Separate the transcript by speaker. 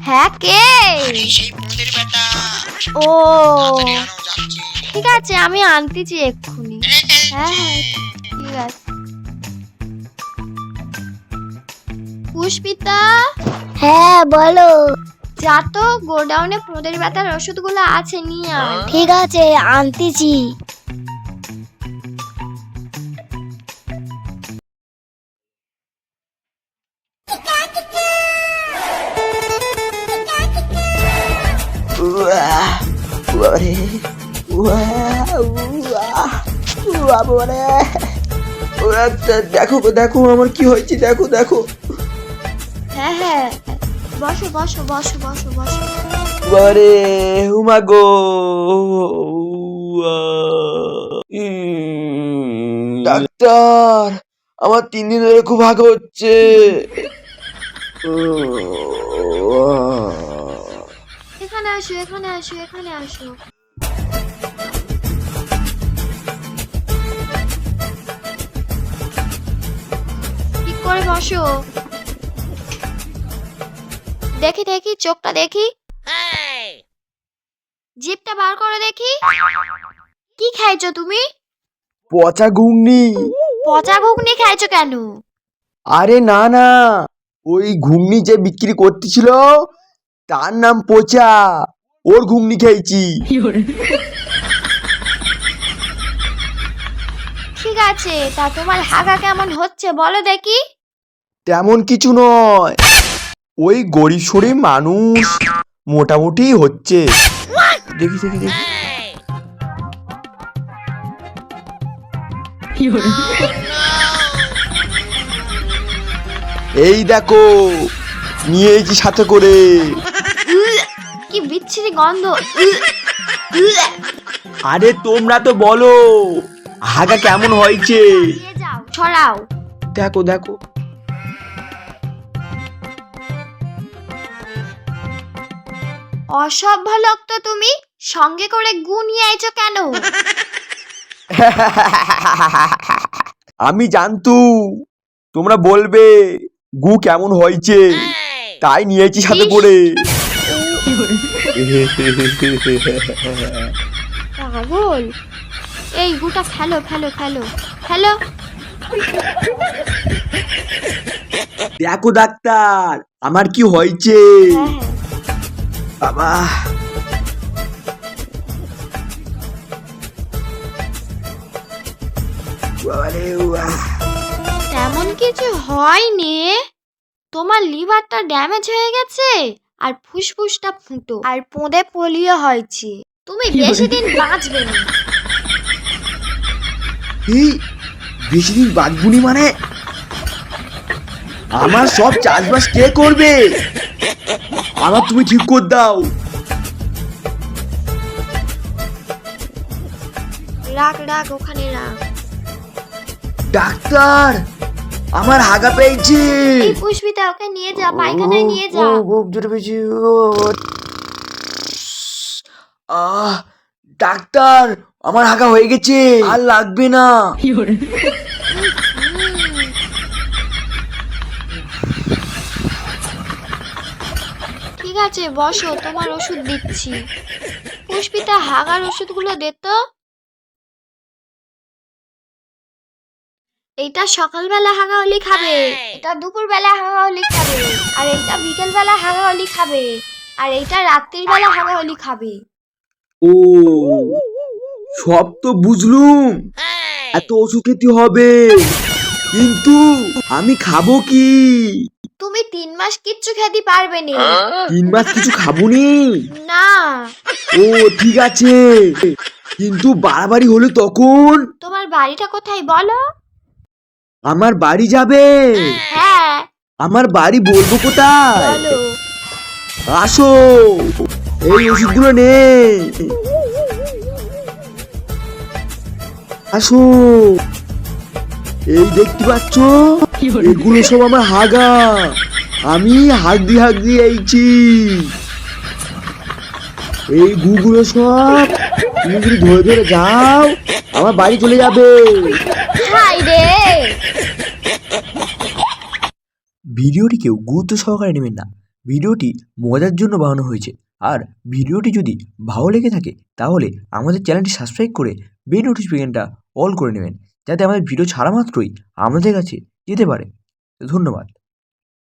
Speaker 1: হ্যাঁ কে? ও। ঠিক আছে আমি আনতেছি এক্ষুনি। হ্যাঁ হ্যাঁ ঠিক আছে। পুষ্পিতা?
Speaker 2: হ্যাঁ বলো।
Speaker 1: যা তো গোডাউনে প্রদের ব্যথার ওষুধগুলো আছে নিয়ে
Speaker 2: ঠিক আছে আনতেছি।
Speaker 3: বাবারে বাবারে ওরা দেখো দেখো আমার কি হয়েছে দেখো দেখো।
Speaker 1: হ্যাঁ হ্যাঁ বসো বসো বসো বসো বসো।
Speaker 3: বাবারে হুমা গো ডাক্তার আমার তিন দিন ধরে খুব হাগা হচ্ছে।
Speaker 1: এখানে আসো এখানে আসো এখানে আসো ঠিক করে বসো দেখি দেখি চোখটা দেখি। জিপটা বার করে দেখি। কি খাইছো তুমি?
Speaker 3: পচা ঘুগনি।
Speaker 1: পচা ঘুগনি খাইছো কেন?
Speaker 3: আরে না না। ওই ঘুগনি যে বিক্রি করতেছিল তার নাম পচা। ওর ঘুগনি খেয়েছি।
Speaker 1: ঠিক আছে তা তোমার হাগা কেমন হচ্ছে বলো দেখি।
Speaker 3: তেমন কিছু নয়। ওই গরিব শরীর মানুষ মোটামুটি হচ্ছে। দেখি দেখি দেখি। এই দেখো নিয়ে এসেছি সাথে করে।
Speaker 1: কি বিচ্ছিরি গন্ধ।
Speaker 3: আরে তোমরা তো বলো হাগা কেমন হয়েছে?
Speaker 1: যাও ছড়াও।
Speaker 3: দেখো দেখো।
Speaker 1: অসভ্য লোক তো তুমি সঙ্গে করে গু নিয়ে আইছো কেন?
Speaker 3: আমি জানতু তোমরা বলবে গু কেমন হয়েছে তাই নিয়েছি সাথে। করে।
Speaker 1: পাগল? এই গুটা ফেলো ফেলো ফেলো ফেলো।
Speaker 3: দেখো ডাক্তার আমার কি হয়েছে?
Speaker 1: হ্যাঁ হ্যাঁ।
Speaker 3: বাবা।
Speaker 1: তেমন কিছু হয়নি। তোমার লিভারটা ড্যামেজ হয়ে গেছে? আর ফুসফুসটা ফুটো আর পোঁদে পোলিও হয়েছে তুমি বেশি দিন বাঁচবে না।
Speaker 3: এই বেশি দিন বাঁচবুনি মানে? আমার সব চাষবাস কে করবে? আমার তুমি ঠিক করে দাও।
Speaker 1: রাখ রাখ ওখানে রাখ।
Speaker 3: ডাক্তার! আমার হাগা পেয়েছে।
Speaker 1: এই পুষ্পিতা ওকে নিয়ে যা পায়খানায় নিয়ে যা।
Speaker 3: ও, খুব জোরে পেয়েছি। আহ ডাক্তার আমার হাগা হয়ে গেছে। আর লাগবে না।
Speaker 1: ঠিক আছে বসো তোমার ওষুধ দিচ্ছি। পুষ্পিতা হাগার ওষুধগুলো দে তো। এইটা সকালবেলা হাগা হলি খাবে এটা দুপুরবেলা হাগা হলি খাবে। আর এইটা বিকেলবেলা হাগা হলি খাবে। আর এইটা রাত্রির বেলা হাগা হলি খাবে।
Speaker 3: ও সব তো বুঝলুম। এত ওষুধ খেতে হবে। কিন্তু আমি খাব কি?
Speaker 1: তুমি তিন মাস কিচ্ছু খেতে পারবে না।
Speaker 3: তিন মাস কিছু খাব
Speaker 1: নি? না।
Speaker 3: ও ঠিক আছে। কিন্তু বাড়াবাড়ি হলে তখন?
Speaker 1: তোমার বাড়িটা কোথায় বলো?
Speaker 3: আমার বাড়ি যাবে?
Speaker 1: হ্যাঁ।
Speaker 3: আমার বাড়ি বলব কোথায়? আসো। এই ওষুধগুলো নে। আসো। এই দেখতে পাচ্ছ? এগুলো সব আমার হাগা। আমি হাগদি হাগদি এইছি। এই গুগুলো সব তুমি যদি ধরে ধরে যাও আমার বাড়ি চলে যাবে।
Speaker 1: হাই রে।
Speaker 3: ভিডিওটি কেউ গুরুত্ব সহকারে নেবেন না। ভিডিওটি মজার জন্য বানানো হয়েছে। আর ভিডিওটি যদি ভালো লেগে থাকে তাহলে আমাদের চ্যানেলটি সাবস্ক্রাইব করে বেল নোটিফিকেশনটা অল করে নেবেন যাতে আমাদের ভিডিও ছাড়া মাত্রই আমাদের কাছে যেতে পারে। ধন্যবাদ।